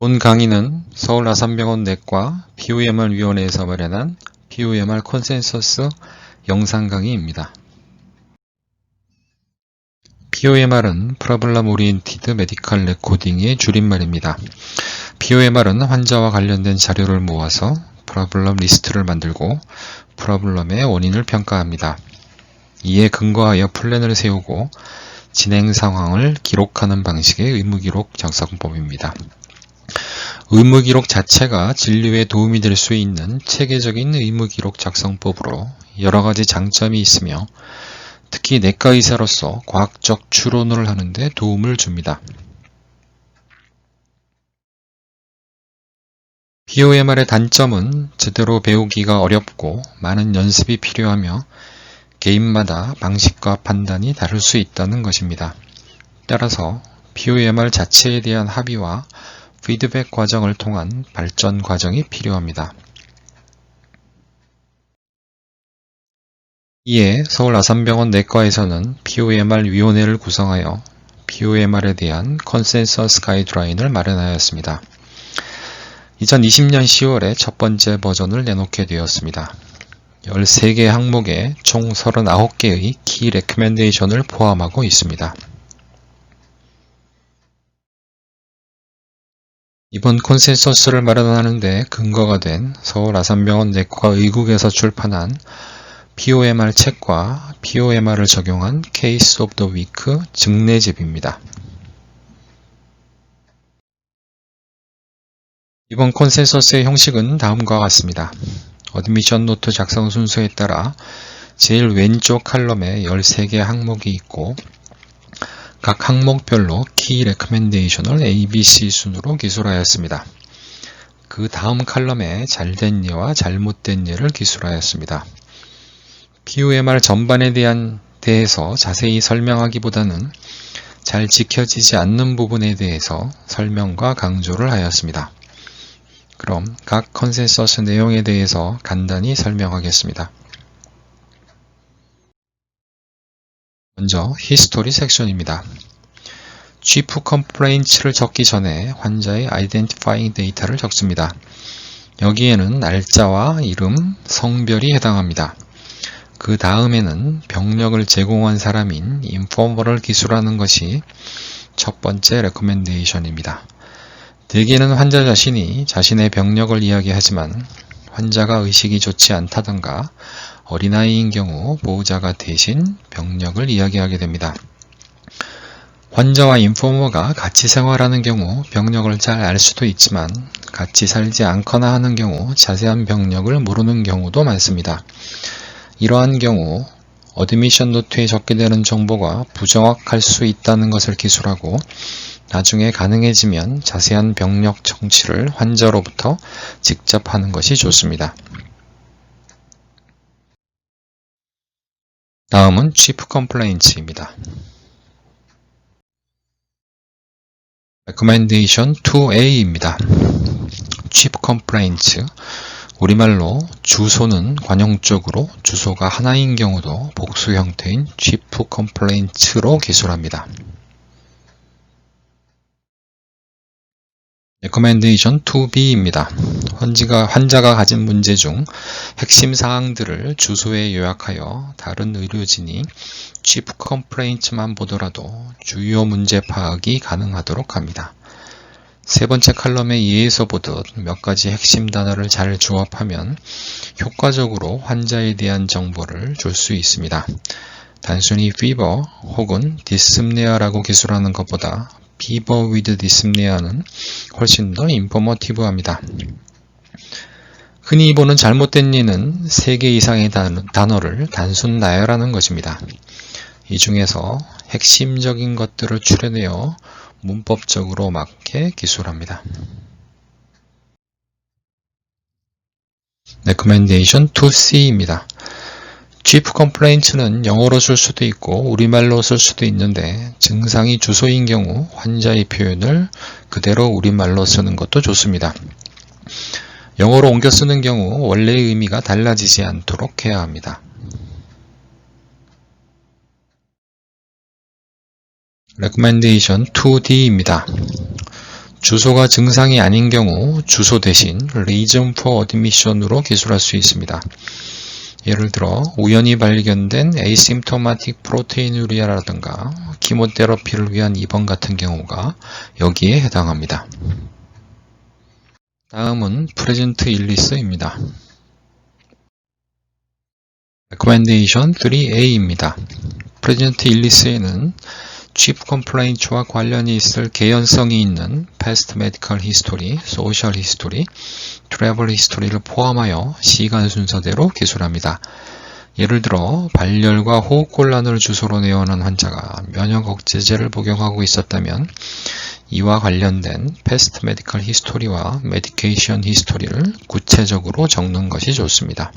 본 강의는 서울 아산병원 내과 POMR 위원회에서 마련한 POMR 컨센서스 영상 강의입니다. POMR은 Problem Oriented Medical Recording의 줄임말입니다. POMR은 환자와 관련된 자료를 모아서 프로블럼 리스트를 만들고 프로블럼의 원인을 평가합니다. 이에 근거하여 플랜을 세우고 진행 상황을 기록하는 방식의 의무기록 작성법입니다. 의무기록 자체가 진료에 도움이 될 수 있는 체계적인 의무기록 작성법으로 여러 가지 장점이 있으며 특히 내과 의사로서 과학적 추론을 하는데 도움을 줍니다. POMR의 단점은 제대로 배우기가 어렵고 많은 연습이 필요하며 개인마다 방식과 판단이 다를 수 있다는 것입니다. 따라서 POMR 자체에 대한 합의와 피드백 과정을 통한 발전 과정이 필요합니다. 이에 서울 아산병원 내과에서는 POMR 위원회를 구성하여 POMR에 대한 컨센서스 가이드라인을 마련하였습니다. 2020년 10월에 첫 번째 버전을 내놓게 되었습니다. 13개 항목에 총 39개의 키 레코멘데이션을 포함하고 있습니다. 이번 콘센서스를 마련하는데 근거가 된 서울 아산병원 내과 의국에서 출판한 POMR 책과 POMR을 적용한 케이스 오브 더 위크 증례집입니다. 이번 콘센서스의 형식은 다음과 같습니다. 어드미션 노트 작성 순서에 따라 제일 왼쪽 칼럼에 13개 항목이 있고 각 항목별로 키 레커멘데이션을 ABC 순으로 기술하였습니다. 그 다음 칼럼에 잘된 예와 잘못된 예를 기술하였습니다. POMR 전반에 대한 대해서 자세히 설명하기보다는 잘 지켜지지 않는 부분에 대해서 설명과 강조를 하였습니다. 그럼 각 컨센서스 내용에 대해서 간단히 설명하겠습니다. 먼저 히스토리 섹션입니다. chief complaints를 적기 전에 환자의 identifying 데이터를 적습니다. 여기에는 날짜와 이름, 성별이 해당합니다. 그 다음에는 병력을 제공한 사람인 인포머를 기술하는 것이 첫 번째 레코멘데이션입니다. 대개는 환자 자신이 자신의 병력을 이야기하지만 환자가 의식이 좋지 않다던가 어린아이인 경우 보호자가 대신 병력을 이야기하게 됩니다. 환자와 인포머가 같이 생활하는 경우 병력을 잘 알 수도 있지만 같이 살지 않거나 하는 경우 자세한 병력을 모르는 경우도 많습니다. 이러한 경우 어드미션 노트에 적게 되는 정보가 부정확할 수 있다는 것을 기술하고 나중에 가능해지면 자세한 병력 정치를 환자로부터 직접 하는 것이 좋습니다. 다음은 Chief Complaints입니다. Recommendation 2A입니다. Chief Complaints 우리말로 주소는 관용적으로 주소가 하나인 경우도 복수 형태인 Chief Complaints로 기술합니다. 레코멘데이션 2B입니다. 환자가, 환자가 가진 문제 중 핵심 사항들을 주소에 요약하여 다른 의료진이 chief complaints만 보더라도 주요 문제 파악이 가능하도록 합니다. 세 번째 칼럼에 이에서 보듯 몇 가지 핵심 단어를 잘 조합하면 효과적으로 환자에 대한 정보를 줄 수 있습니다. 단순히 fever 혹은 dyspnea라고 기술하는 것보다 비버 위드 디스네아는 훨씬 더 인포머티브합니다. 흔히 보는 잘못된 예는 3개 이상의 단어를 단순 나열하는 것입니다. 이 중에서 핵심적인 것들을 추려내어 문법적으로 맞게 기술합니다. Recommendation 2C입니다. Chief complaints는 영어로 쓸 수도 있고 우리말로 쓸 수도 있는데 증상이 주소인 경우 환자의 표현을 그대로 우리말로 쓰는 것도 좋습니다. 영어로 옮겨 쓰는 경우 원래의 의미가 달라지지 않도록 해야 합니다. Recommendation 2D입니다. 주소가 증상이 아닌 경우 주소 대신 reason for admission으로 기술할 수 있습니다. 예를 들어 우연히 발견된 asymptomatic proteinuria라든가 키모테라피를 위한 입원 같은 경우가 여기에 해당합니다. 다음은 present illness입니다. recommendation 3a입니다. present illness에는 chief complaints와 관련이 있을 개연성이 있는 past medical history, social history, travel history를 포함하여 시간 순서대로 기술합니다. 예를 들어 발열과 호흡곤란을 주소로 내어오는 환자가 면역 억제제를 복용하고 있었다면 이와 관련된 past medical history와 medication history를 구체적으로 적는 것이 좋습니다.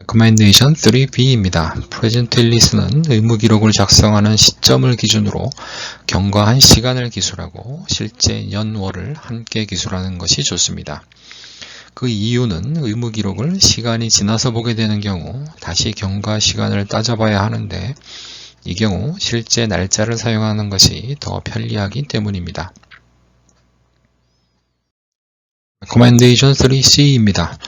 Recommendation 3B입니다. Present List는 의무 기록을 작성하는 시점을 기준으로 경과한 시간을 기술하고 실제 연월을 함께 기술하는 것이 좋습니다. 그 이유는 의무 기록을 시간이 지나서 보게 되는 경우 다시 경과 시간을 따져봐야 하는데 이 경우 실제 날짜를 사용하는 것이 더 편리하기 때문입니다. Recommendation 3C입니다.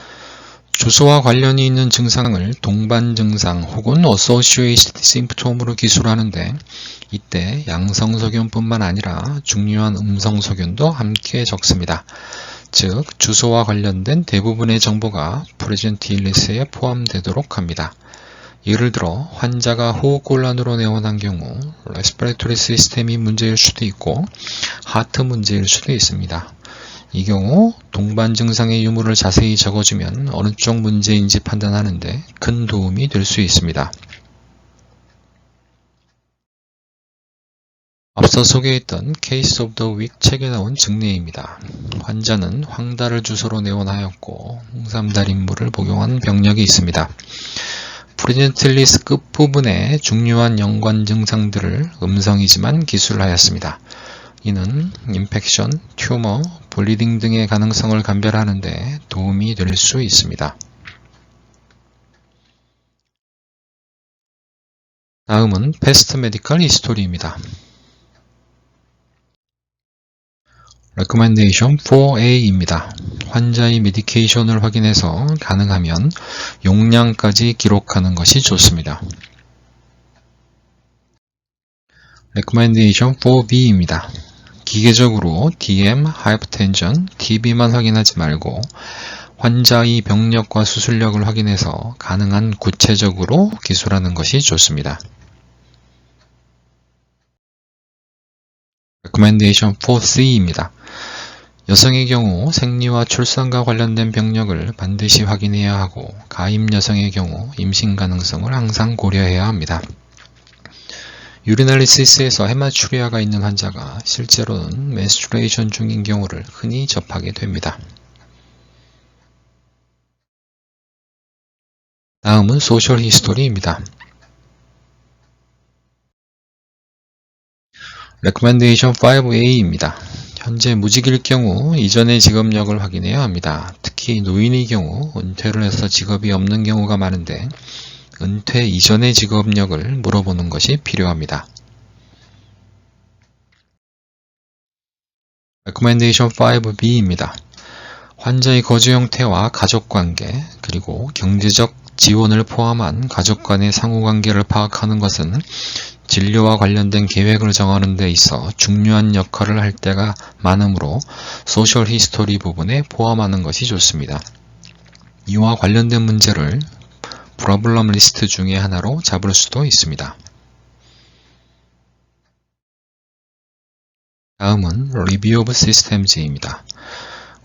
주소와 관련이 있는 증상을 동반 증상 혹은 associated symptom으로 기술하는데 이때 양성소견뿐만 아니라 중요한 음성소견도 함께 적습니다. 즉 주소와 관련된 대부분의 정보가 프레젠트 일리스에 포함되도록 합니다. 예를 들어 환자가 호흡곤란으로 내원한 경우 레스피레토리 시스템이 문제일 수도 있고 하트 문제일 수도 있습니다. 이 경우 동반 증상의 유무를 자세히 적어주면 어느 쪽 문제인지 판단하는데 큰 도움이 될 수 있습니다. 앞서 소개했던 Case of the Week 책에 나온 증례입니다. 환자는 황달을 주소로 내원하였고 홍삼달 인물을 복용한 병력이 있습니다. 프리젠틀리스 끝부분에 중요한 연관 증상들을 음성이지만 기술하였습니다. 이는 인펙션, 튜머, 블리딩 등의 가능성을 감별하는 데 도움이 될 수 있습니다. 다음은 패스트 메디컬 히스토리입니다. Recommendation 4A입니다. 환자의 메디케이션을 확인해서 가능하면 용량까지 기록하는 것이 좋습니다. Recommendation 4B입니다. 기계적으로 DM, 하이퍼텐전, TB만 확인하지 말고 환자의 병력과 수술력을 확인해서 가능한 구체적으로 기술하는 것이 좋습니다. Recommendation 4C입니다. 여성의 경우 생리와 출산과 관련된 병력을 반드시 확인해야 하고 가임 여성의 경우 임신 가능성을 항상 고려해야 합니다. 유리날리시스에서 헤마추리아가 있는 환자가 실제로는 menstruation 중인 경우를 흔히 접하게 됩니다. 다음은 소셜 히스토리입니다. 레코멘데이션 5A입니다. 현재 무직일 경우 이전의 직업력을 확인해야 합니다. 특히 노인의 경우 은퇴를 해서 직업이 없는 경우가 많은데 은퇴 이전의 직업력을 물어보는 것이 필요합니다. Recommendation 5B입니다. 환자의 거주 형태와 가족관계, 그리고 경제적 지원을 포함한 가족 간의 상호관계를 파악하는 것은 진료와 관련된 계획을 정하는 데 있어 중요한 역할을 할 때가 많으므로 소셜 히스토리 부분에 포함하는 것이 좋습니다. 이와 관련된 문제를 프로블럼 리스트 중의 하나로 잡을 수도 있습니다. 다음은 Review of Systems입니다.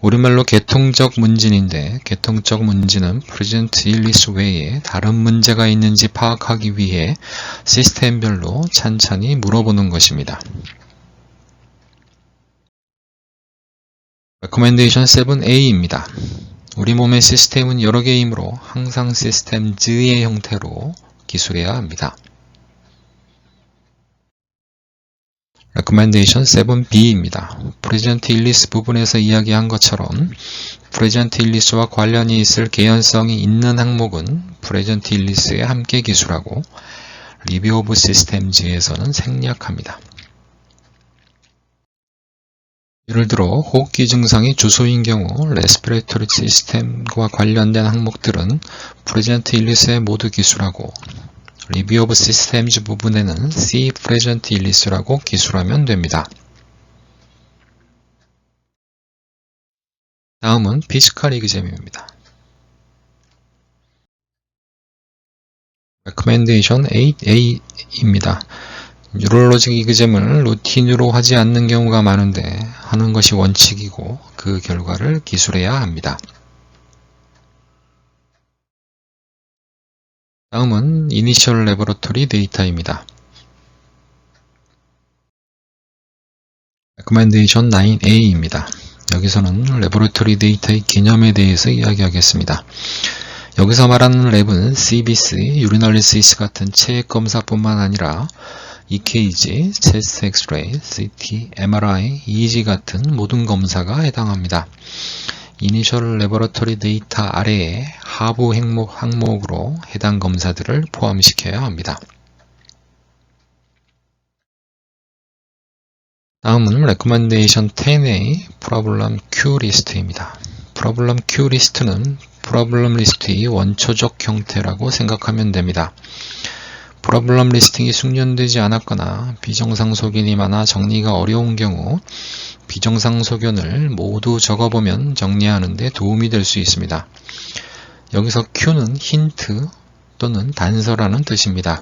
우리말로 개통적 문진인데 개통적 문진은 Present Illness 외에 다른 문제가 있는지 파악하기 위해 시스템별로 찬찬히 물어보는 것입니다. Recommendation 7a입니다. 우리 몸의 시스템은 여러 개이므로 항상 시스템즈의 형태로 기술해야 합니다. Recommendation 7b입니다. Present Illness 부분에서 이야기한 것처럼 Present Illness와 관련이 있을 개연성이 있는 항목은 Present Illness에 함께 기술하고 Review of Systems에서는 생략합니다. 예를 들어 호흡기 증상이 주소인 경우 레스피레이터리 시스템과 관련된 항목들은 프레젠트 일리스에 모두 기술하고 리뷰 오브 시스템즈 부분에는 C 프레젠트 일리스라고 기술하면 됩니다. 다음은 피지컬 이그잼입니다. Recommendation 8A입니다. 뉴럴로직 이그잼을 루틴으로 하지 않는 경우가 많은데 하는 것이 원칙이고 그 결과를 기술해야 합니다. 다음은 이니셜 레버러토리 데이터입니다. Recommendation 9A입니다. 여기서는 레버러토리 데이터의 개념에 대해서 이야기하겠습니다. 여기서 말하는 랩은 CBC, 유리널리시스 같은 체액 검사뿐만 아니라 EKG, 엑스레이, CT, MRI, EEG 같은 모든 검사가 해당합니다. 이니셜 레버러터리 데이터 아래에 하부 항목, 항목으로 해당 검사들을 포함시켜야 합니다. 다음은 Recommendation 10의 Problem Q 리스트입니다. Problem Q 리스트는 프로블럼 리스트의 원초적 형태라고 생각하면 됩니다. 프로블럼 리스팅이 숙련되지 않았거나 비정상 소견이 많아 정리가 어려운 경우 비정상 소견을 모두 적어보면 정리하는 데 도움이 될 수 있습니다. 여기서 Q는 힌트 또는 단서라는 뜻입니다.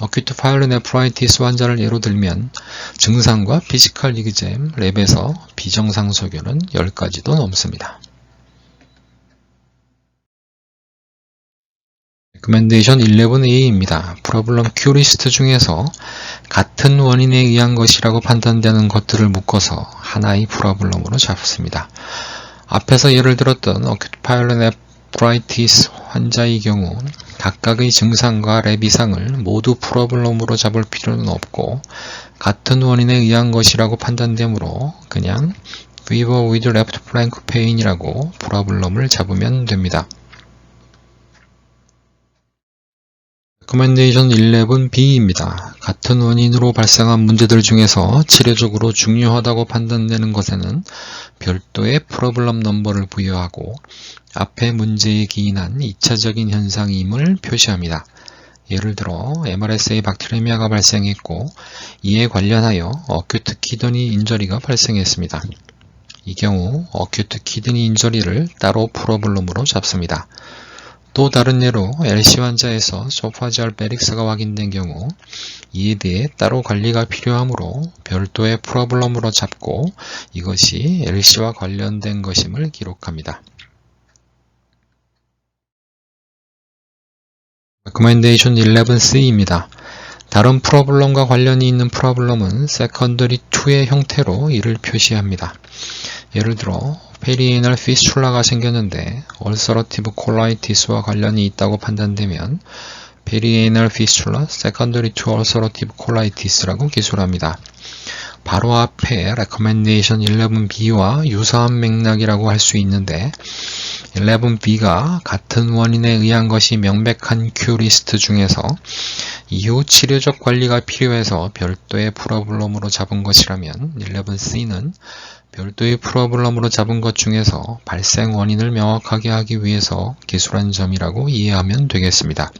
어큐트 파일로네프라이티스 환자를 예로 들면 증상과 피지컬 리그잼 랩에서 비정상 소견은 10가지도 넘습니다. 레코멘데이션 11A입니다. 프로블럼 큐 리스트 중에서 같은 원인에 의한 것이라고 판단되는 것들을 묶어서 하나의 프로블럼으로 잡습니다. 앞에서 예를 들었던 어큐트 파일로네프라이티스 환자의 경우 각각의 증상과 랩 이상을 모두 프로블럼으로 잡을 필요는 없고 같은 원인에 의한 것이라고 판단되므로 그냥 fever with left flank pain이라고 프로블럼을 잡으면 됩니다. 레코멘데이션 11B입니다. 같은 원인으로 발생한 문제들 중에서 치료적으로 중요하다고 판단되는 것에는 별도의 프로블럼 넘버를 부여하고 앞에 문제에 기인한 2차적인 현상임을 표시합니다. 예를 들어 MRSA 박테리미아가 발생했고 이에 관련하여 어큐트 키드니 인저리가 발생했습니다. 이 경우 어큐트 키드니 인저리를 따로 프로블럼으로 잡습니다. 또 다른 예로 LC 환자에서 소파지알 베릭스가 확인된 경우 이에 대해 따로 관리가 필요하므로 별도의 프로블럼으로 잡고 이것이 LC와 관련된 것임을 기록합니다. Recommendation 11C입니다. 다른 프로블럼과 관련이 있는 프로블럼은 secondary 2의 형태로 이를 표시합니다. 예를 들어 페리에널 피스출라가 생겼는데 얼서러티브 콜라이티스와 관련이 있다고 판단되면 페리에널 피스출라 세컨더리 투 얼서러티브 콜라이티스라고 기술합니다. 바로 앞에 recommendation 11b와 유사한 맥락이라고 할 수 있는데 11b가 같은 원인에 의한 것이 명백한 큐리스트 중에서 이후 치료적 관리가 필요해서 별도의 프로블럼으로 잡은 것이라면 11c는 별도의 프로블럼으로 잡은 것 중에서 발생 원인을 명확하게 하기 위해서 기술한 점이라고 이해하면 되겠습니다.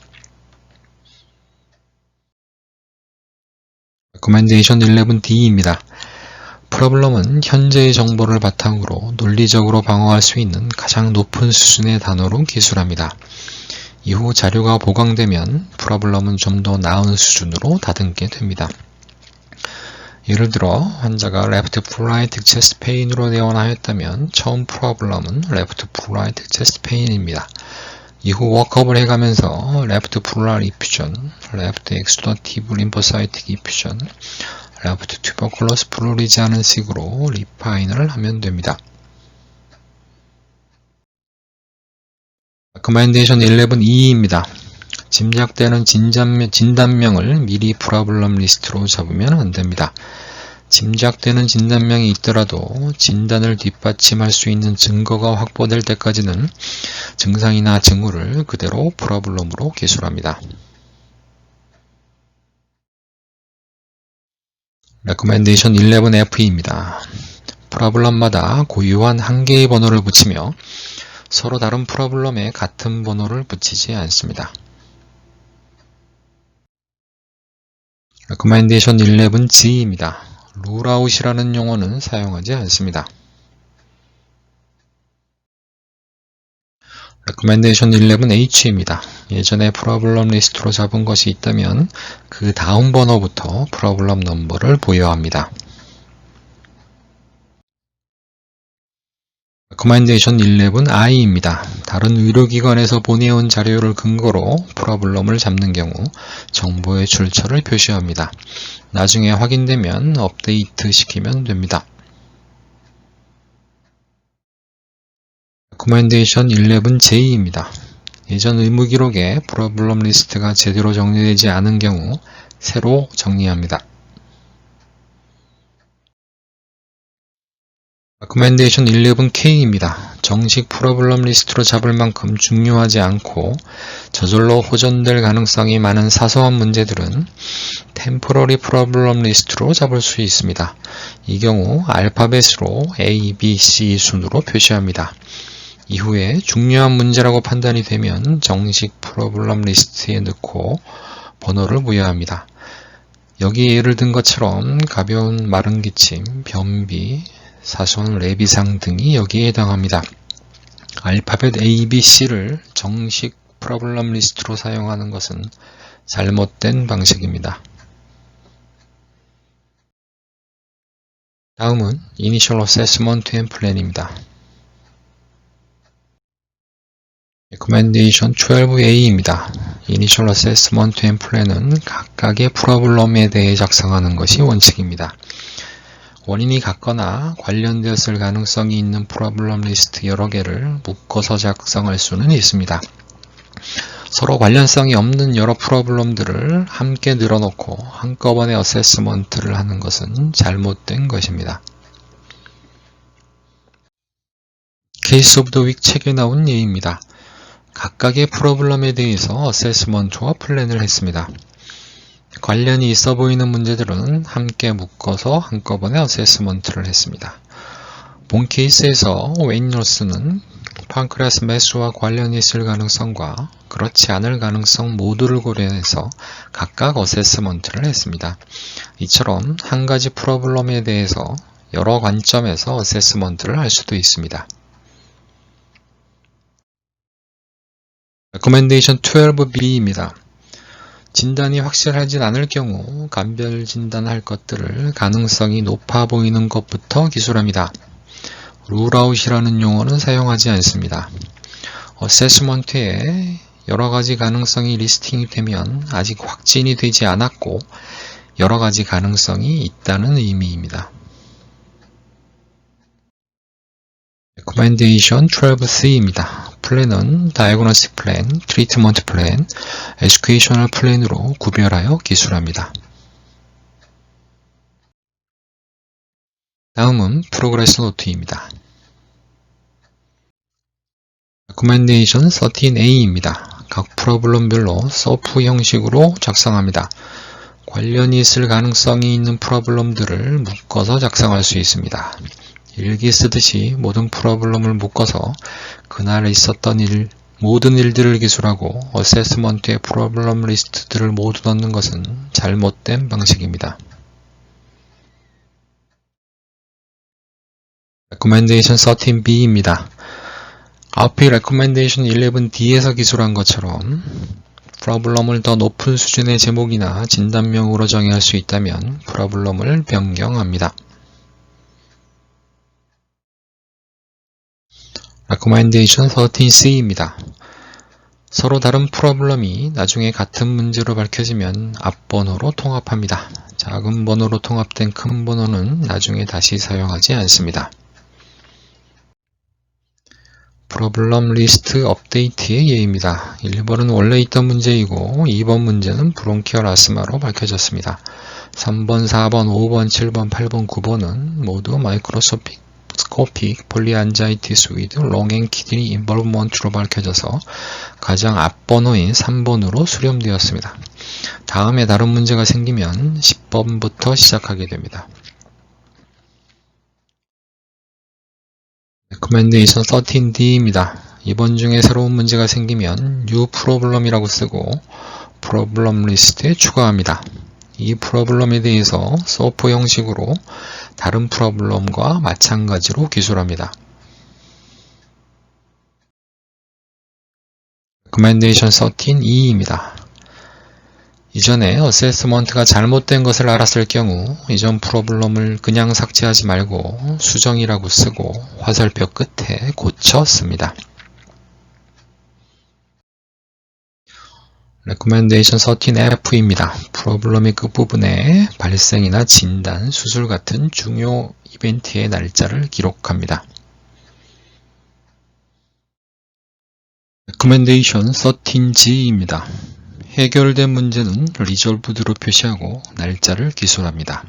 Recommendation 11D입니다. 프로블럼은 현재의 정보를 바탕으로 논리적으로 방어할 수 있는 가장 높은 수준의 단어로 기술합니다. 이후 자료가 보강되면 프로블럼은 좀 더 나은 수준으로 다듬게 됩니다. 예를 들어 환자가 left right chest pain으로 내원하였다면 처음 프로블럼은 left right chest pain입니다. 이후 워크업을 해가면서 left pleural effusion, left exudative lymphocytic effusion, left tuberculous pleurisy 하는 식으로 리파인을 하면 됩니다. Recommendation 11E입니다. 짐작되는 진단명, 을 미리 프로블럼 리스트로 잡으면 안됩니다. 짐작되는 진단명이 있더라도 진단을 뒷받침할 수 있는 증거가 확보될 때까지는 증상이나 징후를 그대로 프로블럼으로 기술합니다. 레코멘데이션 11F입니다. 프로블럼마다 고유한 한 개의 번호를 붙이며 서로 다른 프로블럼에 같은 번호를 붙이지 않습니다. 레코멘데이션 11G입니다. 룰아웃이라는 용어는 사용하지 않습니다. 레코멘데이션 11H입니다. 예전에 프로블럼 리스트로 잡은 것이 있다면 그 다음 번호부터 프로블럼 넘버를 부여합니다. 레코멘데이션 11I입니다. 다른 의료기관에서 보내온 자료를 근거로 프로블럼을 잡는 경우 정보의 출처를 표시합니다. 나중에 확인되면 업데이트 시키면 됩니다. 레코멘데이션 11J입니다. 예전 의무 기록에 프로블럼 리스트가 제대로 정리되지 않은 경우 새로 정리합니다. 레코멘데이션 11K입니다. 정식 프로블럼 리스트로 잡을 만큼 중요하지 않고 저절로 호전될 가능성이 많은 사소한 문제들은 템포러리 프로블럼 리스트로 잡을 수 있습니다. 이 경우 알파벳으로 A, B, C 순으로 표시합니다. 이후에 중요한 문제라고 판단이 되면 정식 프로블럼 리스트에 넣고 번호를 부여합니다. 여기 예를 든 것처럼 가벼운 마른 기침, 변비, 사소한 레비상 등이 여기에 해당합니다. 알파벳 A, B, C를 정식 프로블럼 리스트로 사용하는 것은 잘못된 방식입니다. 다음은 Initial Assessment and Plan입니다. Recommendation 12A입니다. Initial Assessment and Plan은 각각의 프로블럼에 대해 작성하는 것이 원칙입니다. 원인이 같거나 관련되었을 가능성이 있는 프로블럼 리스트 여러 개를 묶어서 작성할 수는 있습니다. 서로 관련성이 없는 여러 프로블럼들을 함께 늘어놓고 한꺼번에 어세스먼트를 하는 것은 잘못된 것입니다. 케이스 오브 더 윅 책에 나온 예입니다. 각각의 프로블럼에 대해서 어세스먼트와 플랜을 했습니다. 관련이 있어 보이는 문제들은 함께 묶어서 한꺼번에 어세스먼트를 했습니다. 본 케이스에서 웨인로스는 판크레스 매수와 관련이 있을 가능성과 그렇지 않을 가능성 모두를 고려해서 각각 어세스먼트를 했습니다. 이처럼 한 가지 프로블럼에 대해서 여러 관점에서 어세스먼트를 할 수도 있습니다. 레코멘데이션 12B입니다. 진단이 확실하진 않을 경우 간별 진단할 것들을 가능성이 높아 보이는 것부터 기술합니다. 룰아웃이라는 용어는 사용하지 않습니다. 어세스먼트에 여러 가지 가능성이 리스팅이 되면 아직 확진이 되지 않았고 여러 가지 가능성이 있다는 의미입니다. Recommendation 12C입니다. 플랜은 Diagnostic Plan, Treatment Plan, Educational Plan으로 구별하여 기술합니다. 다음은 프로그레스 노트입니다. Recommendation 13A입니다. 각 프로블럼별로 서프 형식으로 작성합니다. 관련이 있을 가능성이 있는 프로블럼들을 묶어서 작성할 수 있습니다. 일기 쓰듯이 모든 프로블럼을 묶어서 그날 있었던 일, 모든 일들을 기술하고 어세스먼트의 프로블럼 리스트들을 모두 넣는 것은 잘못된 방식입니다. Recommendation 13B입니다. 앞의 Recommendation 11D에서 기술한 것처럼 프로블럼을 더 높은 수준의 제목이나 진단명으로 정의할 수 있다면 프로블럼을 변경합니다. Recommendation 13C입니다. 서로 다른 프로블럼이 나중에 같은 문제로 밝혀지면 앞번호로 통합합니다. 작은 번호로 통합된 큰 번호는 나중에 다시 사용하지 않습니다. 프로블럼 리스트 업데이트의 예입니다. 1번은 원래 있던 문제이고 2번 문제는 브론키얼 아스마로 밝혀졌습니다. 3번, 4번, 5번, 7번, 8번, 9번은 모두 마이크로소 픽 microscopic polyangiitis with long and kidney involvement로 밝혀져서 가장 앞번호인 3번으로 수렴되었습니다. 다음에 다른 문제가 생기면 10번부터 시작하게 됩니다. Recommendation 13D입니다. 이번 중에 새로운 문제가 생기면 new problem이라고 쓰고 problem 리스트에 추가합니다. 이 프로블럼에 대해서 소프 형식으로 다른 프로블럼과 마찬가지로 기술합니다. Recommendation 13E입니다. 이전에 어세스먼트가 잘못된 것을 알았을 경우 이전 프로블럼을 그냥 삭제하지 말고 수정이라고 쓰고 화살표 끝에 고쳐 씁니다. Recommendation 13F입니다. 프로블럼의 끝부분에 발생이나 진단, 수술 같은 중요 이벤트의 날짜를 기록합니다. Recommendation 13G입니다. 해결된 문제는 Resolved로 표시하고 날짜를 기술합니다.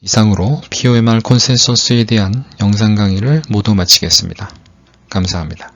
이상으로 POMR 컨센서스에 대한 영상 강의를 모두 마치겠습니다. 감사합니다.